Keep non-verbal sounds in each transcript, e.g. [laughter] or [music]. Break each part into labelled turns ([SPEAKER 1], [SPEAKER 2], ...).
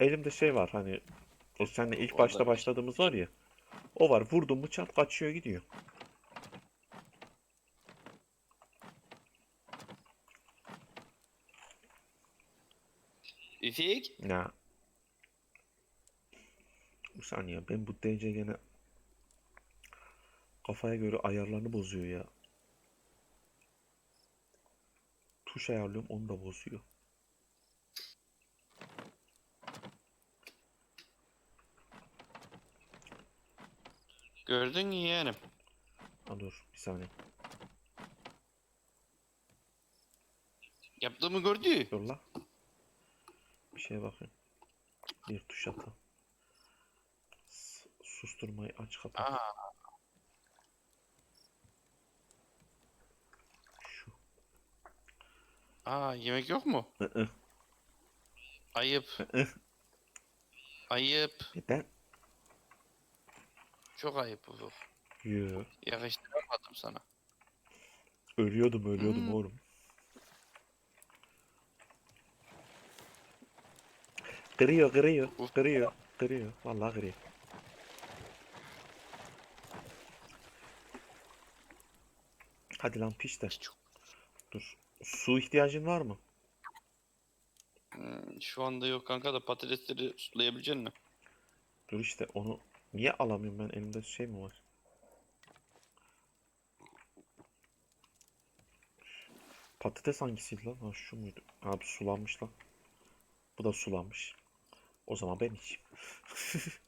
[SPEAKER 1] elimde şey var hani o seninle ilk başta başladığımız var ya. O var. Vurdum mu çat kaçıyor gidiyor.
[SPEAKER 2] Üfik.
[SPEAKER 1] Ya. Bir saniye ben bu DC gene kafaya göre ayarlarını bozuyor ya. Tuş ayarlıyorum onu da bozuyor.
[SPEAKER 2] Gördün yeğenim?
[SPEAKER 1] Ha dur bir saniye.
[SPEAKER 2] Yaptığımı gördü.
[SPEAKER 1] Dur la. Bir şeye bakayım. Bir tuş ata. S- Susturmayı aç kapat.
[SPEAKER 2] Aa,
[SPEAKER 1] Şu.
[SPEAKER 2] aa yemek yok mu? Ayıp. Ayıp.
[SPEAKER 1] Neden?
[SPEAKER 2] Çok ayıp Ufuk.
[SPEAKER 1] Yo.
[SPEAKER 2] Yakıştıramadım sana.
[SPEAKER 1] Ölüyordum ölüyordum
[SPEAKER 2] Hmm.
[SPEAKER 1] oğlum. Kırıyor kırıyor
[SPEAKER 2] Uf.
[SPEAKER 1] kırıyor kırıyor vallahi kırıyor. Hadi lan piş de.
[SPEAKER 2] Çok-
[SPEAKER 1] Dur. Su ihtiyacın var mı?
[SPEAKER 2] Hmm, şu anda yok kanka da patatesleri sulayabilecek misin?
[SPEAKER 1] Dur işte onu niye alamıyorum ben elimde şey mi var? Patates hangisiydi lan? Ha şu muydu? Abi sulanmış lan. Bu da sulanmış. O zaman ben içeyim. [laughs]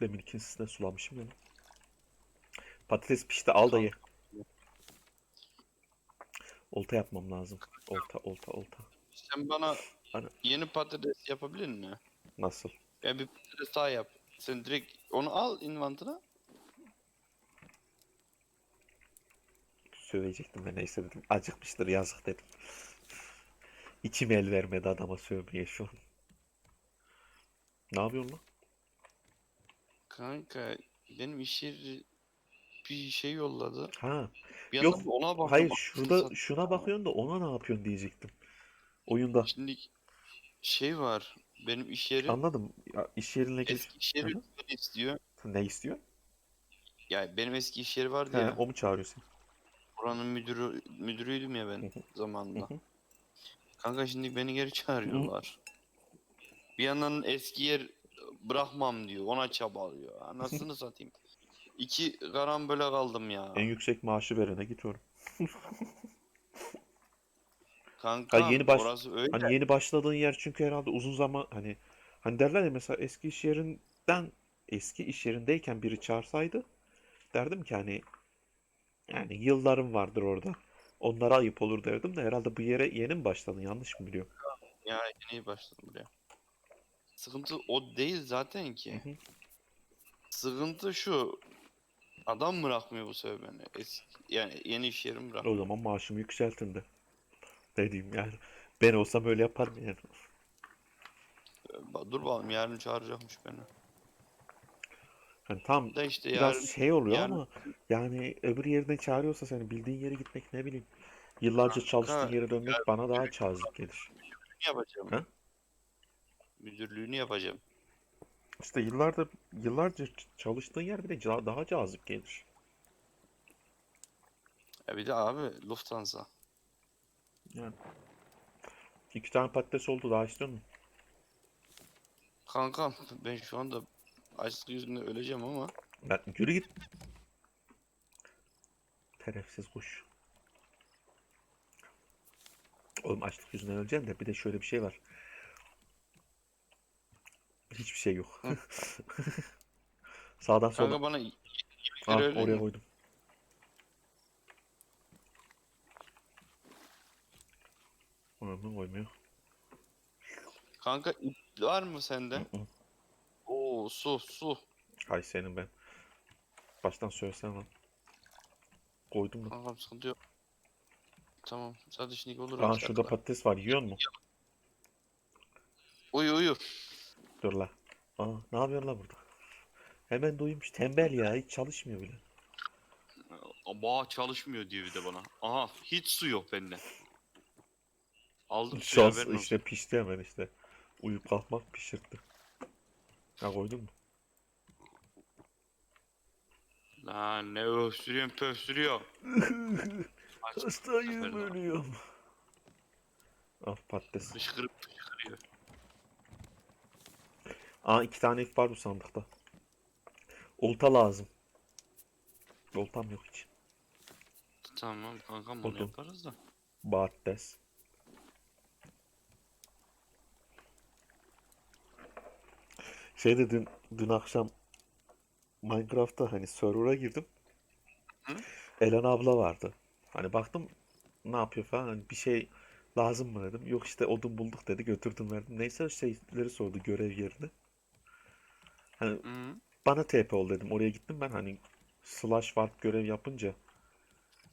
[SPEAKER 1] Demin ikincisi de sulamışım ya. Patates pişti al da ye. Olta yapmam lazım. Olta olta olta.
[SPEAKER 2] Sen bana
[SPEAKER 1] Hani-
[SPEAKER 2] yeni patates yapabilir misin?
[SPEAKER 1] Nasıl?
[SPEAKER 2] Ya bir patates daha yap. Sen direkt onu al inventına.
[SPEAKER 1] Sövecektim ben neyse dedim. Acıkmıştır yazık dedim. İçim el vermedi adama sövmeye şu an. Ne yapıyorsun lan?
[SPEAKER 2] Kanka benim iş yeri bir şey yolladı.
[SPEAKER 1] Ha.
[SPEAKER 2] Bir
[SPEAKER 1] Yok,
[SPEAKER 2] yandan ona baktım.
[SPEAKER 1] Hayır şurada şuna bakıyorsun da ona ne yapıyorsun diyecektim. Oyunda.
[SPEAKER 2] Şimdi şey var. Benim iş yeri
[SPEAKER 1] Anladım. Ya, iş yerine gir.
[SPEAKER 2] eski iş yeri
[SPEAKER 1] Hı
[SPEAKER 2] istiyor.
[SPEAKER 1] Ne istiyor?
[SPEAKER 2] Ya benim eski iş yeri vardı
[SPEAKER 1] He,
[SPEAKER 2] ya.
[SPEAKER 1] o mu çağırıyor seni?
[SPEAKER 2] Oranın müdürü müdürüydüm ya
[SPEAKER 1] Hı
[SPEAKER 2] ben zamanında.
[SPEAKER 1] Hı hı.
[SPEAKER 2] Kanka şimdi beni geri çağırıyorlar. Bir yandan eski yer bırakmam diyor. Ona çabalıyor. Anasını [laughs] satayım. İki karambole kaldım ya.
[SPEAKER 1] En yüksek maaşı verene git oğlum. [laughs]
[SPEAKER 2] Kanka
[SPEAKER 1] Ha, yeni baş-
[SPEAKER 2] orası öyle.
[SPEAKER 1] Hani yeni başladığın yer çünkü herhalde uzun zaman hani hani derler ya mesela eski iş yerinden eski iş yerindeyken biri çağırsaydı derdim ki hani yani yıllarım vardır orada. Onlara ayıp olur derdim de herhalde bu yere yeni mi başladın yanlış mı biliyorum?
[SPEAKER 2] Ya yeni başladım buraya. Sıkıntı o değil zaten ki.
[SPEAKER 1] Hı hı.
[SPEAKER 2] Sıkıntı şu. Adam bırakmıyor bu sefer beni. Eski, yani yeni iş yerim bırak.
[SPEAKER 1] O zaman maaşımı yükseltin de. Ne diyeyim yani. Ben olsam öyle yaparım yani.
[SPEAKER 2] Ba- Dur bakalım yarın çağıracakmış beni.
[SPEAKER 1] Hani tam
[SPEAKER 2] Da işte
[SPEAKER 1] biraz
[SPEAKER 2] yarın
[SPEAKER 1] şey oluyor
[SPEAKER 2] yarın-
[SPEAKER 1] ama yani öbür yerine çağırıyorsa seni bildiğin yere gitmek ne bileyim. Yıllarca çalıştığın yere dönmek bana daha cazip gelir.
[SPEAKER 2] yapacağım.
[SPEAKER 1] Ha?
[SPEAKER 2] Müdürlüğünü yapacağım.
[SPEAKER 1] İşte yıllardır yıllarca çalıştığın yer bir de ca- daha cazip gelir.
[SPEAKER 2] Ya bir de abi Lufthansa.
[SPEAKER 1] Yani. İki tane patates oldu daha istiyor musun?
[SPEAKER 2] Kankam ben şu anda açlık yüzünden öleceğim ama
[SPEAKER 1] Ben yürü git. Terefsiz kuş. Oğlum açlık yüzünden öleceksin de bir de şöyle bir şey var. Hiçbir şey yok. [laughs] Sağdan
[SPEAKER 2] kanka
[SPEAKER 1] sola.
[SPEAKER 2] bana y-
[SPEAKER 1] Ah,
[SPEAKER 2] yemekleri öyle
[SPEAKER 1] oraya
[SPEAKER 2] mi?
[SPEAKER 1] koydum. Oraya mı koymuyor?
[SPEAKER 2] Kanka ip var mı sende?
[SPEAKER 1] Hı hı.
[SPEAKER 2] Oo su su.
[SPEAKER 1] Ay senin ben. Baştan söylesene lan. Koydum da.
[SPEAKER 2] Kankam sıkıntı yok. Tamam. Zaten şimdi olur.
[SPEAKER 1] Aa şurada patates var. Yiyor mu?
[SPEAKER 2] Uyu uyu.
[SPEAKER 1] Dur la. Aa ne yapıyorsun la burada? Hemen doymuş. Tembel ya. Hiç çalışmıyor bile.
[SPEAKER 2] Bağ çalışmıyor diyor bir de bana. Aha hiç su yok bende. Aldım suyu
[SPEAKER 1] Şans
[SPEAKER 2] haberin olsun.
[SPEAKER 1] işte pişti hemen işte. Uyup kalkmak pişirdi. Ha koydun mu?
[SPEAKER 2] Lan ne öksürüyorsun pöksürüyor. [laughs] Aç,
[SPEAKER 1] Hastayım
[SPEAKER 2] abi.
[SPEAKER 1] ölüyorum. Al patates.
[SPEAKER 2] fışkırıp fışkırıyor.
[SPEAKER 1] Aa iki tane ip var bu sandıkta. Olta lazım. Oltam yok hiç.
[SPEAKER 2] Tamam kankam bunu
[SPEAKER 1] Oldu.
[SPEAKER 2] yaparız da.
[SPEAKER 1] Patates. Şey de dün, dün akşam Minecraft'ta hani server'a girdim.
[SPEAKER 2] Hı?
[SPEAKER 1] Elen abla vardı. Hani baktım ne yapıyor falan hani bir şey lazım mı dedim. Yok işte odun bulduk dedi götürdüm verdim. Neyse şeyleri sordu görev yerini. Hani
[SPEAKER 2] Hı.
[SPEAKER 1] bana TP ol dedim. Oraya gittim ben hani slash warp görev yapınca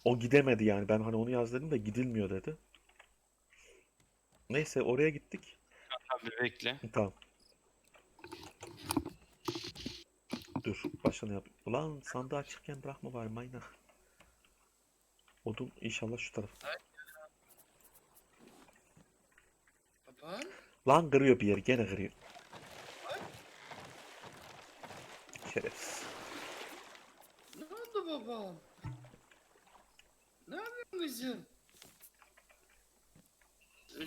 [SPEAKER 1] o gidemedi yani. Ben hani onu yaz dedim de gidilmiyor dedi. Neyse oraya gittik.
[SPEAKER 2] Abi bekle.
[SPEAKER 1] Tamam. Dur başını yap. Ulan sandığı açıkken bırakma bari maynak. Odun inşallah şu taraf.
[SPEAKER 2] Baba.
[SPEAKER 1] Lan kırıyor bir yeri gene kırıyor. Şerefsiz.
[SPEAKER 2] Ne oldu babam? Ne yapıyorsun kızım?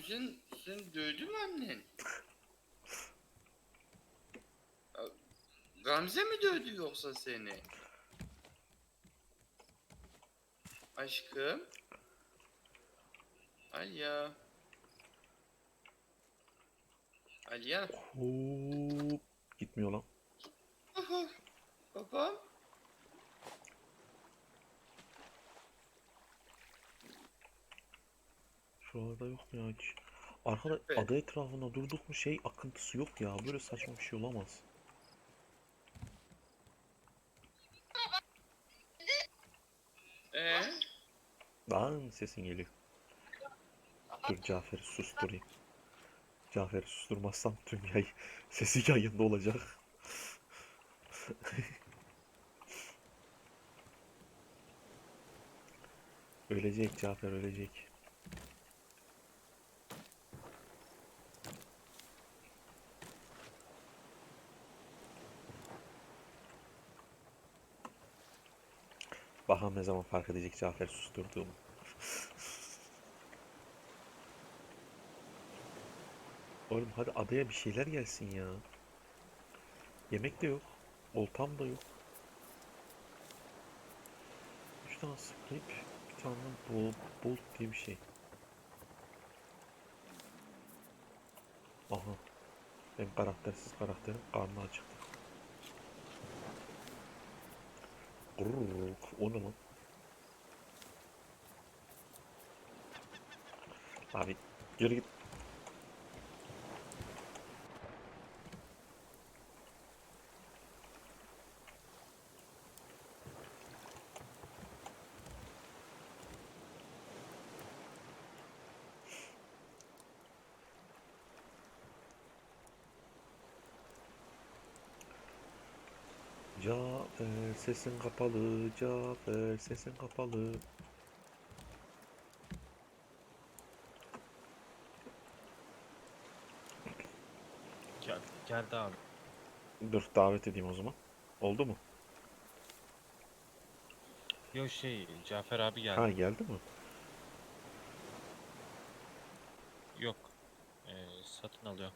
[SPEAKER 2] Sen, sen dövdü mü annen? Gamze mi dövdü yoksa seni? Aşkım? Alya. Alya.
[SPEAKER 1] Hop. Gitmiyor lan.
[SPEAKER 2] Aha, Babam.
[SPEAKER 1] Şuralarda yok mu ya hiç? Arkada
[SPEAKER 2] Evet.
[SPEAKER 1] ada etrafında durduk mu şey akıntısı yok ya. Böyle saçma bir şey olamaz.
[SPEAKER 2] Ee?
[SPEAKER 1] Lan sesin geliyor. Dur Cafer'i susturayım. Cafer'i susturmazsam tüm yay [laughs] sesi yayında olacak. [laughs] ölecek Cafer ölecek. Bakalım ne zaman fark edecek Cafer susturduğumu. Oğlum hadi adaya bir şeyler gelsin ya. Yemek de yok. Oltam da yok. Üç tane scrap, bir tane bol, bolt diye bir şey. Aha. Benim karaktersiz karakterim karnı acıktı. Grrrk, o ne lan? Abi yürü git. Cafer sesin kapalı, Cafer sesin kapalı.
[SPEAKER 3] Gel, geldi abi.
[SPEAKER 1] Dur davet edeyim o zaman. Oldu mu?
[SPEAKER 3] Yo şey Cafer abi geldi.
[SPEAKER 1] Ha geldi mi?
[SPEAKER 3] Yok. Ee, satın alıyor.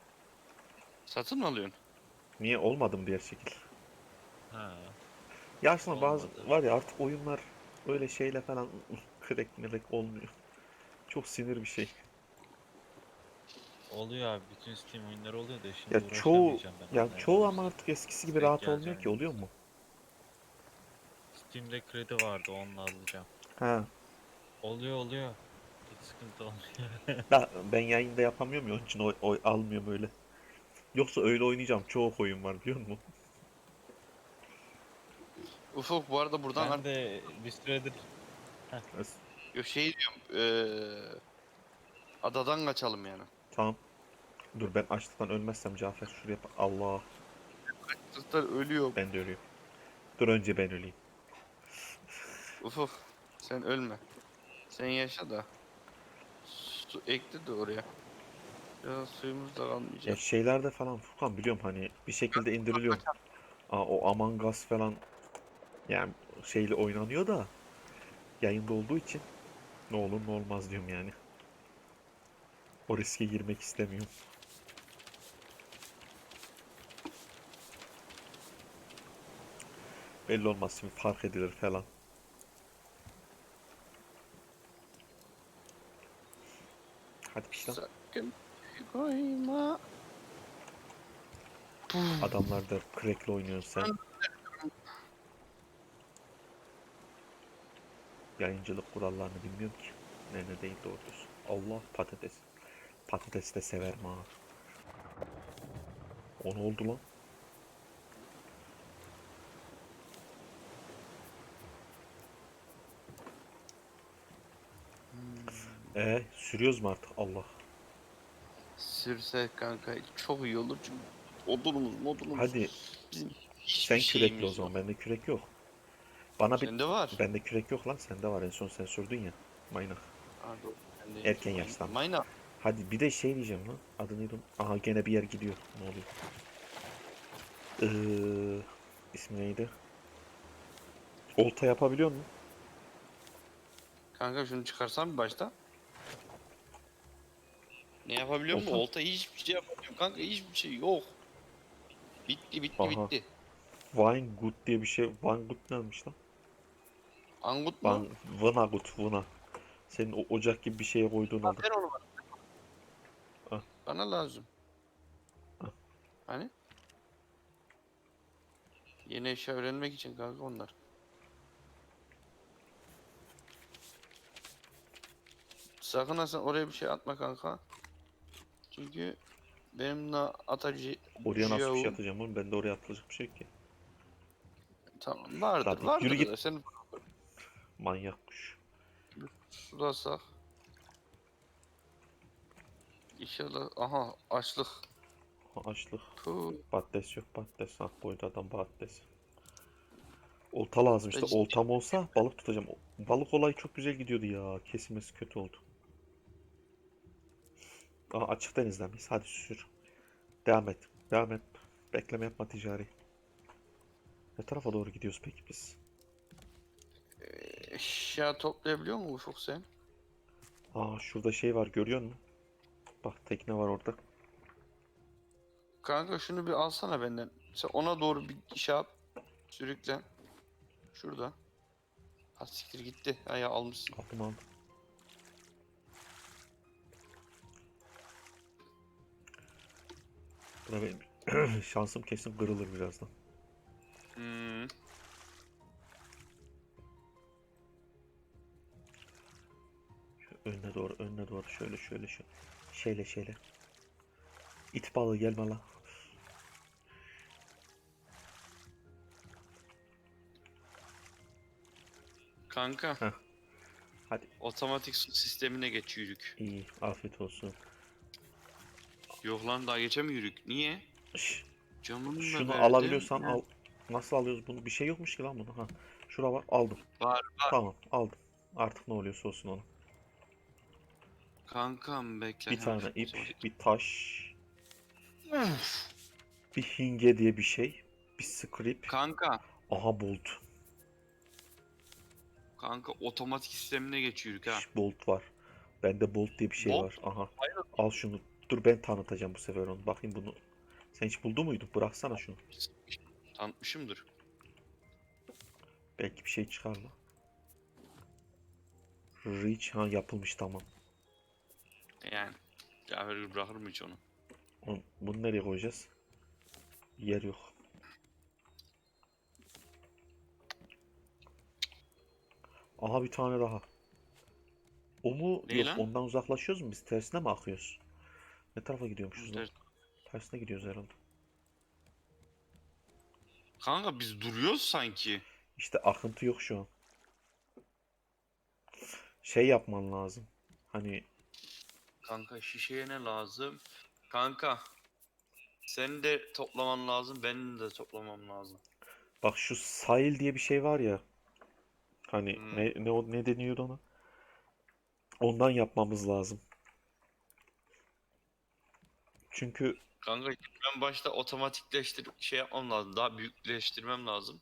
[SPEAKER 2] Satın mı alıyorsun?
[SPEAKER 1] Niye olmadı mı diğer şekil?
[SPEAKER 3] Ha.
[SPEAKER 1] Ya aslında bazı
[SPEAKER 3] Olmadı.
[SPEAKER 1] var ya artık oyunlar öyle şeyle falan [laughs] crack melek olmuyor. Çok sinir bir şey.
[SPEAKER 3] Oluyor abi. Bütün Steam oyunları oluyor da şimdi
[SPEAKER 1] Ya çoğu
[SPEAKER 3] uğraşamayacağım ben
[SPEAKER 1] ya
[SPEAKER 3] onlarla.
[SPEAKER 1] çoğu ama artık eskisi gibi
[SPEAKER 3] Denk
[SPEAKER 1] rahat olmuyor
[SPEAKER 3] geleceğim
[SPEAKER 1] ki oluyor mu?
[SPEAKER 3] Steam'de kredi vardı onunla alacağım.
[SPEAKER 1] Ha.
[SPEAKER 3] Oluyor oluyor. Hiç sıkıntı olmuyor. [laughs]
[SPEAKER 1] Ya ben yayında yapamıyorum ya onun için oy, oy almıyorum öyle. Yoksa öyle oynayacağım. Çok oyun var biliyor musun?
[SPEAKER 2] Ufuk bu arada buradan
[SPEAKER 3] ben de bir süredir
[SPEAKER 2] Yok şey diyorum. Eee adadan kaçalım yani.
[SPEAKER 1] Tamam. Dur ben açlıktan ölmezsem Cafer şuraya bak. Allah
[SPEAKER 2] Çocuklar ölüyor.
[SPEAKER 1] ben de ölüyorum. Dur önce ben öleyim.
[SPEAKER 2] Ufuk sen ölme. Sen yaşa da. Su ekle de oraya. Ya suyumuz da
[SPEAKER 1] Ya
[SPEAKER 2] kalmayacak.
[SPEAKER 1] şeylerde falan Furkan biliyorum hani bir şekilde indiriliyor. Aa, o Among Us falan yani şeyle oynanıyor da yayında olduğu için ne olur ne olmaz diyorum yani. O riske girmek istemiyorum. Belli olmaz şimdi fark edilir falan. Hadi işte.
[SPEAKER 2] Sakın koyma.
[SPEAKER 1] Adamlar da crack'le oynuyorsun sen. Yayıncılık kurallarını bilmiyorum ki. Ne ne değil doğru. Allah patates. Patates de severim ha. O ne oldu lan? E sürüyoruz mu artık? Allah.
[SPEAKER 2] Sürsek kanka çok iyi olur çünkü odunumuz modunumuz.
[SPEAKER 1] Hadi
[SPEAKER 2] Bizim
[SPEAKER 1] sen kürekli o zaman. Bende kürek yok. Bana bir
[SPEAKER 2] Sende var.
[SPEAKER 1] bende kürek yok lan. Sende var. En son sen sürdün ya.
[SPEAKER 2] Doğru. Bende
[SPEAKER 1] Erken
[SPEAKER 2] yok.
[SPEAKER 1] yaştan.
[SPEAKER 2] Mayna.
[SPEAKER 1] Hadi bir de şey diyeceğim lan. Adı neydi? onun? Aha gene bir yer gidiyor. Ne oluyor? Ee, ismi neydi? Olta yapabiliyor musun?
[SPEAKER 2] Kanka şunu çıkarsam bir başta. Ne yapabiliyor musun?
[SPEAKER 1] Olta.
[SPEAKER 2] Olta hiçbir şey yapamıyorum kanka hiçbir şey yok. Bitti bitti
[SPEAKER 1] Aha.
[SPEAKER 2] bitti.
[SPEAKER 1] Wine Good diye bir şey. Wine Good neymiş lan?
[SPEAKER 2] Angut mu?
[SPEAKER 1] Van, Vına Good, Vına. Senin o ocak gibi bir şeye koyduğun adı.
[SPEAKER 2] ver onu bana. Bana lazım.
[SPEAKER 1] Al.
[SPEAKER 2] Hani? Yeni eşya öğrenmek için kanka onlar. Sakın ha sen oraya bir şey atma kanka. Çünkü benimle atacı
[SPEAKER 1] Oraya nasıl bir şey atacağım oğlum? Bende oraya atılacak bir şey ki.
[SPEAKER 2] Tamam vardır
[SPEAKER 1] Tabii,
[SPEAKER 2] vardır
[SPEAKER 1] yürü git.
[SPEAKER 2] sen
[SPEAKER 1] Manyak kuş.
[SPEAKER 2] sulasak. İnşallah aha açlık.
[SPEAKER 1] Ha, Açlık.
[SPEAKER 2] Puh.
[SPEAKER 1] Patates yok patates. Ha koydu adam patates. Olta lazım işte.
[SPEAKER 2] Peki.
[SPEAKER 1] Oltam olsa balık tutacağım. Balık olayı çok güzel gidiyordu ya. Kesilmesi kötü oldu. Aa, açık denizden miyiz? Hadi sür. Devam et. Devam et. Bekleme yapma ticari. Ne tarafa doğru gidiyoruz peki biz?
[SPEAKER 2] Eşya toplayabiliyor mu Ufuk sen?
[SPEAKER 1] Aa şurada şey var görüyor musun? Bak tekne var orada.
[SPEAKER 2] Kanka şunu bir alsana benden. Sen ona doğru bir şey yap. Sürükle. Şurada. Ha siktir gitti. Ha ya almışsın.
[SPEAKER 1] Aldım aldım. Buna benim [clears throat] şansım kesin kırılır birazdan.
[SPEAKER 2] Hmm.
[SPEAKER 1] Önüne doğru, önüne doğru. Şöyle şöyle şöyle. Şeyle şeyle. İt balığı gelme la.
[SPEAKER 2] Kanka.
[SPEAKER 1] Heh. Hadi.
[SPEAKER 2] Otomatik su sistemine geç yürük.
[SPEAKER 1] İyi, afiyet olsun.
[SPEAKER 2] Yok lan daha geçemiyoruz. Niye?
[SPEAKER 1] Şş,
[SPEAKER 2] Camını
[SPEAKER 1] şunu
[SPEAKER 2] verdim.
[SPEAKER 1] alabiliyorsan al. Nasıl alıyoruz bunu? Bir şey yokmuş ki lan bunu. Ha. Şura var, aldım.
[SPEAKER 2] Var
[SPEAKER 1] Tamam, aldım. Artık ne oluyorsa olsun onu.
[SPEAKER 2] Kankam bekle.
[SPEAKER 1] Bir tane ip, bir taş, bir hinge diye bir şey, bir script.
[SPEAKER 2] Kanka.
[SPEAKER 1] Aha bolt.
[SPEAKER 2] Kanka otomatik sistemine geçiyoruz ha.
[SPEAKER 1] Şş, bolt var. Bende bolt diye bir şey
[SPEAKER 2] Bolt?
[SPEAKER 1] var. Aha.
[SPEAKER 2] Hayır.
[SPEAKER 1] Al şunu. Dur ben tanıtacağım bu sefer onu. Bakayım bunu. Sen hiç buldu muydun? Bıraksana şunu.
[SPEAKER 2] Tanıtmışımdır.
[SPEAKER 1] Belki bir şey çıkar mı? Reach ha yapılmış tamam.
[SPEAKER 2] Yani. Cafer bırakır mı hiç onu?
[SPEAKER 1] Onu, bunu nereye koyacağız? Yer yok. Aha bir tane daha. O mu?
[SPEAKER 2] Ne
[SPEAKER 1] Yok
[SPEAKER 2] lan?
[SPEAKER 1] ondan uzaklaşıyoruz mu? Biz tersine mi akıyoruz? Ne tarafa gidiyormuşuz lan?
[SPEAKER 2] Ters-
[SPEAKER 1] Tersine gidiyoruz herhalde.
[SPEAKER 2] Kanka biz duruyoruz sanki.
[SPEAKER 1] İşte akıntı yok şu an. Şey yapman lazım. Hani
[SPEAKER 2] Kanka şişeye ne lazım? Kanka. Sen de toplaman lazım, benim de toplamam lazım.
[SPEAKER 1] bak şu sahil diye bir şey var ya. Hani
[SPEAKER 2] Hmm.
[SPEAKER 1] ne ne o- ne deniyordu ona? Ondan yapmamız lazım. Çünkü
[SPEAKER 4] Kanka ben başta otomatikleştir şey yapmam lazım. Daha büyükleştirmem lazım.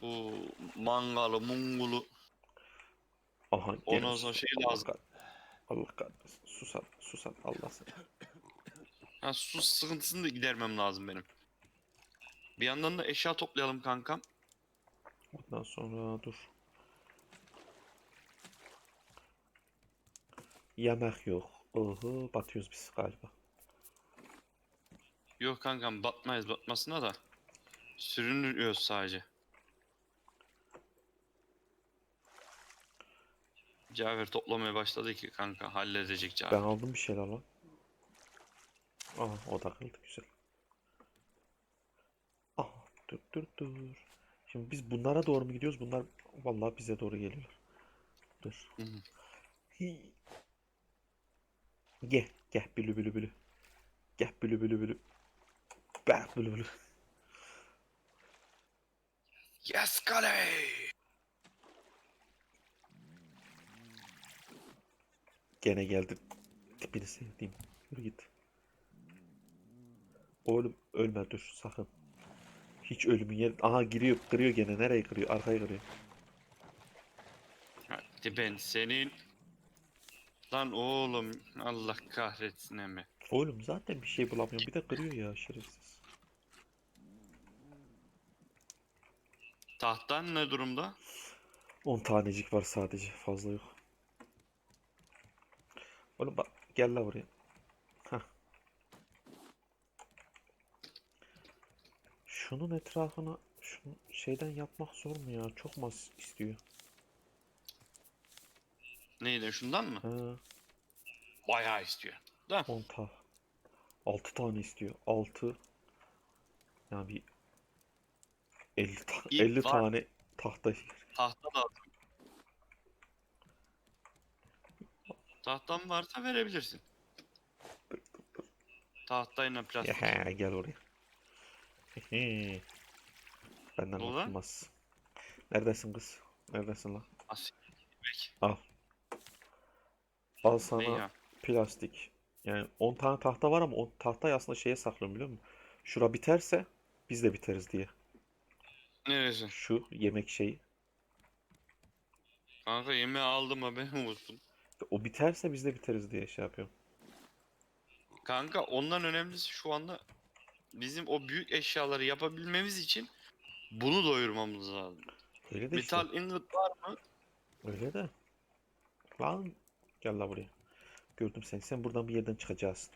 [SPEAKER 4] Bu mangalı, mungulu
[SPEAKER 1] aha
[SPEAKER 4] ondan sonra şey lazım.
[SPEAKER 1] Allah kahretsin. Susat, susat Allah seni. [coughs]
[SPEAKER 4] Ha, su sıkıntısını da gidermem lazım benim. Bir yandan da eşya toplayalım kankam.
[SPEAKER 1] Ondan sonra dur. Yemek yok. Oho batıyoruz biz galiba.
[SPEAKER 4] Yok kankam batmayız batmasına da. Sürünüyoruz sadece. Cafer toplamaya başladı ki kanka halledecek
[SPEAKER 1] Ben
[SPEAKER 4] Cafer.
[SPEAKER 1] aldım bir şeyler lan. Aha o da kıldı güzel. Aha dur dur dur. Şimdi biz bunlara doğru mu gidiyoruz? Bunlar vallahi bize doğru geliyorlar. Dur. Gel gel bülü bülü bülü. Gel bülü bülü bülü. Bak bülü bülü.
[SPEAKER 4] Yes kale!
[SPEAKER 1] Gene geldi. Tipini sevdiğim. Yürü git. Oğlum ölme dur sakın. Hiç ölümün yer. Aha giriyor kırıyor gene. Nereye kırıyor? Arkaya kırıyor.
[SPEAKER 4] Hadi ben senin... Lan oğlum Allah kahretsin emi.
[SPEAKER 1] Oğlum zaten bir şey bulamıyorum. Bir de kırıyor ya şerefsiz.
[SPEAKER 4] Tahtan ne durumda?
[SPEAKER 1] 10 tanecik var sadece. Fazla yok. Oğlum bak gel la buraya. Hah. Şunun etrafına şunu şeyden yapmak zor mu ya? Çok mu az istiyor?
[SPEAKER 4] Neydi şundan mı?
[SPEAKER 1] Ha,
[SPEAKER 4] Bayağı istiyor. Da
[SPEAKER 1] 10 ta. 6 tane istiyor. 6 yani bir 50 ta
[SPEAKER 4] İyi,
[SPEAKER 1] 50
[SPEAKER 4] var.
[SPEAKER 1] tane tahta
[SPEAKER 4] tahta lazım. Tahtan varsa verebilirsin. Tahtayla plastik.
[SPEAKER 1] Ehe, gel oraya. Benden
[SPEAKER 4] Ne oldu lan?
[SPEAKER 1] kurtulmaz. Neredesin kız? Neredesin lan?
[SPEAKER 4] Asil.
[SPEAKER 1] Al. Al
[SPEAKER 4] Ne
[SPEAKER 1] sana
[SPEAKER 4] ya?
[SPEAKER 1] plastik. Yani 10 tane tahta var ama o tahtayı aslında şeye saklıyorum biliyor musun? Şura biterse biz de biteriz diye.
[SPEAKER 4] Neresi?
[SPEAKER 1] Şu yemek şeyi.
[SPEAKER 4] Kanka yemeği aldım haberim olsun.
[SPEAKER 1] O biterse biz de biteriz diye şey yapıyorum.
[SPEAKER 4] Kanka ondan önemlisi şu anda bizim o büyük eşyaları yapabilmemiz için bunu doyurmamız lazım.
[SPEAKER 1] Öyle de işte.
[SPEAKER 4] Metal ingot var mı?
[SPEAKER 1] Öyle de. Lan gel la buraya. Gördüm seni. Sen buradan bir yerden çıkacaksın.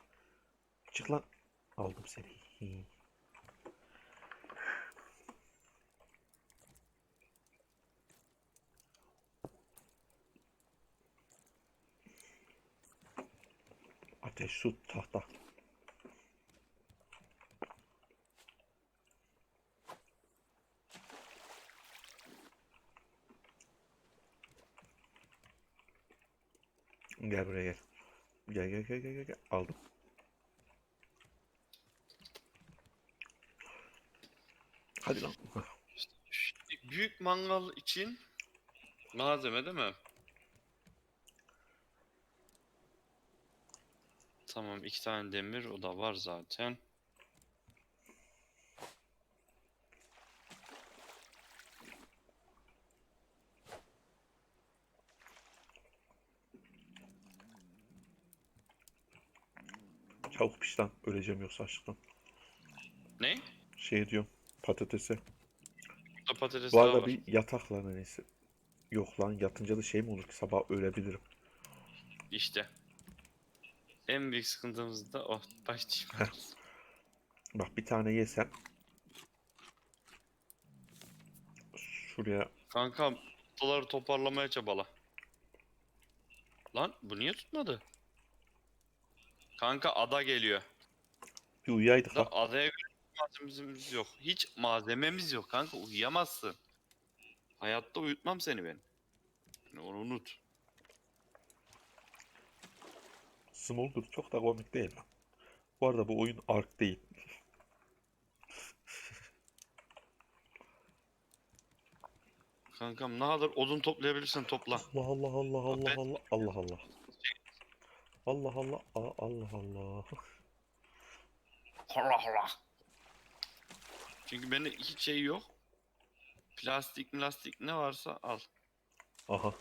[SPEAKER 1] Çık lan. Aldım seni. Ateş, su, tahta. Gel buraya gel. Gel gel gel gel gel. Aldım. Hadi lan.
[SPEAKER 4] Büyük mangal için malzeme değil mi? Tamam iki tane demir o da var zaten.
[SPEAKER 1] Çabuk piş lan. Öleceğim yoksa açlıktan.
[SPEAKER 4] Ne?
[SPEAKER 1] Şey diyorum. Patatese.
[SPEAKER 4] Burada patates
[SPEAKER 1] Bu
[SPEAKER 4] daha
[SPEAKER 1] arada
[SPEAKER 4] var.
[SPEAKER 1] bir yatak lan neyse. Yok lan yatınca da şey mi olur ki sabah ölebilirim.
[SPEAKER 4] İşte. En büyük sıkıntımız da o. Baş dişimiz. [laughs]
[SPEAKER 1] Bak bir tane yesen. Şuraya
[SPEAKER 4] Kankam doları toparlamaya çabala. Lan bu niye tutmadı? Kanka ada geliyor.
[SPEAKER 1] bir uyuyaydık
[SPEAKER 4] Da
[SPEAKER 1] ha.
[SPEAKER 4] adaya göre malzememiz yok. Hiç malzememiz yok kanka uyuyamazsın. Hayatta uyutmam seni ben. Yani Onu unut.
[SPEAKER 1] Smolder çok da komik değil lan. Bu arada bu oyun Ark değil.
[SPEAKER 4] Kankam ne kadar odun toplayabilirsen topla.
[SPEAKER 1] Allah Allah Allah Allah Allah Allah Allah. Allah Allah Aa, Allah Allah.
[SPEAKER 4] Allah Allah. Çünkü bende hiç şey yok. Plastik plastik ne varsa al.
[SPEAKER 1] Aha.